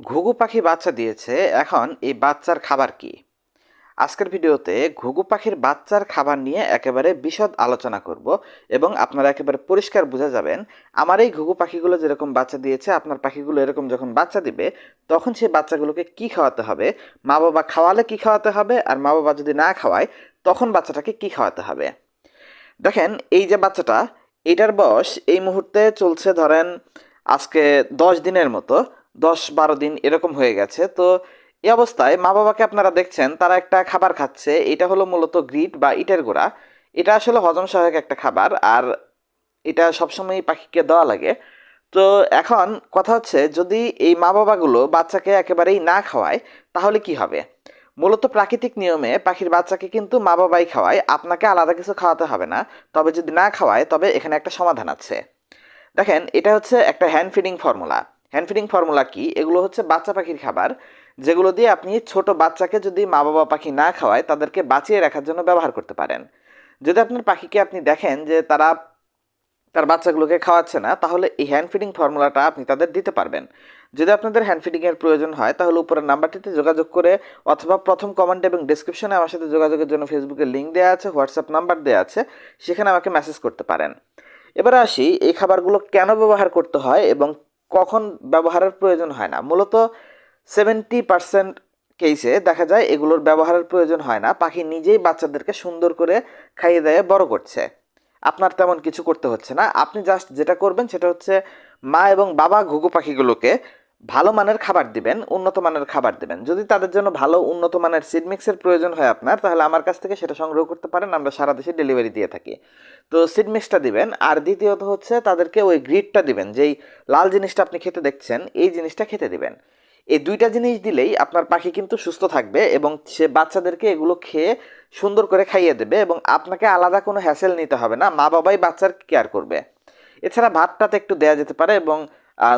ঘুঘু পাখি বাচ্চা দিয়েছে, এখন এই বাচ্চার খাবার কি? আজকের ভিডিওতে ঘুঘু পাখির বাচ্চার খাবার নিয়ে একেবারে বিশদ আলোচনা করব এবং আপনারা একেবারে পরিষ্কার বোঝা যাবেন, আমার এই ঘুঘু পাখিগুলো যেরকম বাচ্চা দিয়েছে, আপনার পাখিগুলো এরকম যখন বাচ্চা দিবে, তখন সেই বাচ্চাগুলোকে কি খাওয়াতে হবে? মা বাবা খাওয়ালে কি খাওয়াতে হবে? আর মা বাবা যদি না খাওয়ায়, তখন বাচ্চাটাকে কি খাওয়াতে হবে? দেখেন, এই যে বাচ্চাটা এটার বয়স এই মুহূর্তে চলছে ধরেন আজকে দশ দিনের মতো। দশ বারো দিন এরকম হয়ে গেছে। তো এই অবস্থায় মা বাবাকে আপনারা দেখছেন, তারা একটা খাবার খাচ্ছে। এটা হলো মূলত গ্রিট বা ইটের গোড়া। এটা আসলে হজম সহায়ক একটা খাবার আর এটা সবসময় পাখিকে দেওয়া লাগে। তো এখন কথা হচ্ছে, যদি এই মা বাবাগুলো বাচ্চাকে একেবারেই না খাওয়ায়, তাহলে কি হবে? মূলত প্রাকৃতিক নিয়মে পাখির বাচ্চাকে কিন্তু মা বাবাই খাওয়ায়। আপনাকে আলাদা কিছু খাওয়াতে হবে না। তবে যদি না খাওয়ায়, তবে এখানে একটা সমাধান আছে। দেখেন, এটা হচ্ছে একটা hand feeding formula hand feeding formula কি? এগুলো হচ্ছে বাচ্চা পাখির খাবার, যেগুলো দিয়ে আপনি ছোট বাচ্চাকে যদি মা বাবা পাখি না খাওয়ায়, তাদেরকে বাঁচিয়ে রাখার জন্য ব্যবহার করতে পারেন। যদি আপনার পাখিকে আপনি দেখেন যে তারা তার বাচ্চাগুলোকে খাওয়াচ্ছে না, তাহলে এই হ্যান্ড ফিডিং ফর্মুলাটা আপনি তাদের দিতে পারবেন। যদি আপনাদের হ্যান্ড ফিডিংয়ের প্রয়োজন হয়, তাহলে উপরের নাম্বারটিতে যোগাযোগ করে অথবা প্রথম কমেন্ট এবং ডিসক্রিপশনে আমার সাথে যোগাযোগের জন্য ফেসবুকের লিঙ্ক দেওয়া আছে হোয়াটসঅ্যাপ নাম্বার দেওয়া আছে, সেখানে আমাকে মেসেজ করতে পারেন। এবারে আসি, এই খাবারগুলো কেন ব্যবহার করতে হয় এবং কখন ব্যবহারের প্রয়োজন হয় না। মূলত সেভেন্টি পার্সেন্ট কেসে দেখা যায় এগুলোর ব্যবহারের প্রয়োজন হয় না। পাখি নিজেই বাচ্চাদেরকে সুন্দর করে খাইয়ে দেয়ে, বড় করছে। আপনার তেমন কিছু করতে হচ্ছে না। আপনি জাস্ট যেটা করবেন সেটা হচ্ছে মা এবং বাবা ঘুঘু পাখিগুলোকে ভালো মানের খাবার দিবেন, উন্নত মানের খাবার দিবেন। যদি তাদের জন্য ভালো, উন্নত মানের সিড মিক্সের প্রয়োজন হয় আপনার, তাহলে আমার কাছ থেকে সেটা সংগ্রহ করতে পারেন। আমরা সারা দেশে ডেলিভারি দিয়ে থাকি। তো সিড মিক্সটা দিবেন, আর দ্বিতীয়ত হচ্ছে তাদেরকে ওই গ্রিডটা দিবেন, যেই লাল জিনিসটা আপনি খেতে দেখছেন, এই জিনিসটা খেতে দিবেন। এই দুইটা জিনিস দিলেই আপনার পাখি কিন্তু সুস্থ থাকবে এবং সে বাচ্চাদেরকে এগুলো খেয়ে সুন্দর করে খাইয়ে দেবে এবং আপনাকে আলাদা কোনো হ্যাসেল নিতে হবে না, মা বাবাই বাচ্চার কেয়ার করবে। এছাড়া ভাতটাতে একটু দেওয়া যেতে পারে এবং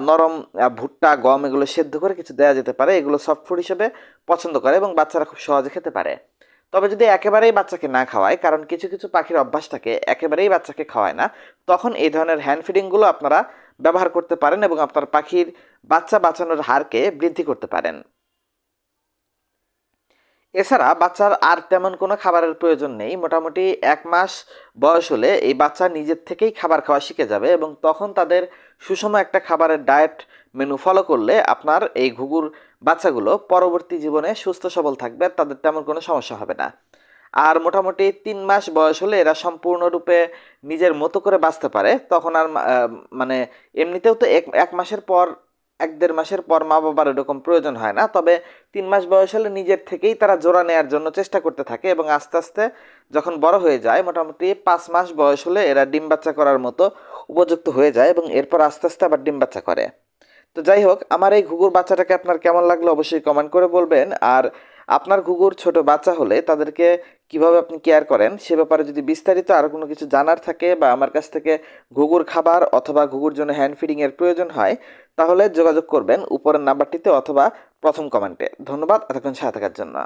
নরম ভুট্টা, গম এগুলো সেদ্ধ করে কিছু দেওয়া যেতে পারে, এগুলো সফট ফুড হিসেবে পছন্দ করে এবং বাচ্চারা খুব সহজে খেতে পারে। তবে যদি একেবারেই বাচ্চাকে না খাওয়ায়, কারণ কিছু কিছু পাখির অভ্যাস থাকে, একেবারেই বাচ্চাকে খাওয়ায় না, তখন এই ধরনের হ্যান্ড ফিডিংগুলো আপনারা ব্যবহার করতে পারেন এবং আপনার পাখির বাচ্চা বাঁচানোর হারকে বৃদ্ধি করতে পারেন। এছাড়া বাচ্চার আর তেমন কোনো খাবারের প্রয়োজন নেই। মোটামুটি এক মাস বয়স হলে এই বাচ্চা নিজের থেকেই খাবার খাওয়া শিখে যাবে এবং তখন তাদের সুষম একটা খাবারের ডায়েট মেনু ফলো করলে আপনার এই ঘুঘুর বাচ্চাগুলো পরবর্তী জীবনে সুস্থ, সবল থাকবে, তাদের তেমন কোনো সমস্যা হবে না। আর মোটামুটি তিন মাস বয়স হলে এরা সম্পূর্ণরূপে নিজের মতো করে বাঁচতে পারে। তখন আর মানে এমনিতেও তো এক এক মাসের পর, এক দেড় মাসের পর মা বাবার এরকম প্রয়োজন হয় না। তবে তিন মাস বয়স হলে নিজের থেকেই তারা জোড়া নেয়ার জন্য চেষ্টা করতে থাকে এবং আস্তে আস্তে যখন বড় হয়ে যায়, মোটামুটি পাঁচ মাস বয়স হলে এরা ডিম বাচ্চা করার মতো উপযুক্ত হয়ে যায় এবং এরপর আস্তে আস্তে আবার ডিম বাচ্চা করে। তো যাই হোক, আমার এই ঘুঘুর বাচ্চাটাকে আপনার কেমন লাগল অবশ্যই কমেন্ট করে বলবেন। আর আপনার ঘুঘুর ছোট বাচ্চা হলে তাদেরকে কীভাবে আপনি কেয়ার করেন সে ব্যাপারে যদি বিস্তারিত আর কোনো কিছু জানার থাকে বা আমার কাছ থেকে ঘুঘুর খাবার অথবা ঘুঘুর জন্য হ্যান্ড ফিডিংয়ের প্রয়োজন হয়, তাহলে যোগাযোগ করবেন উপরের নাম্বারটিতে অথবা প্রথম কমেন্টে ধন্যবাদ, এতক্ষণ সাথে থাকার জন্য।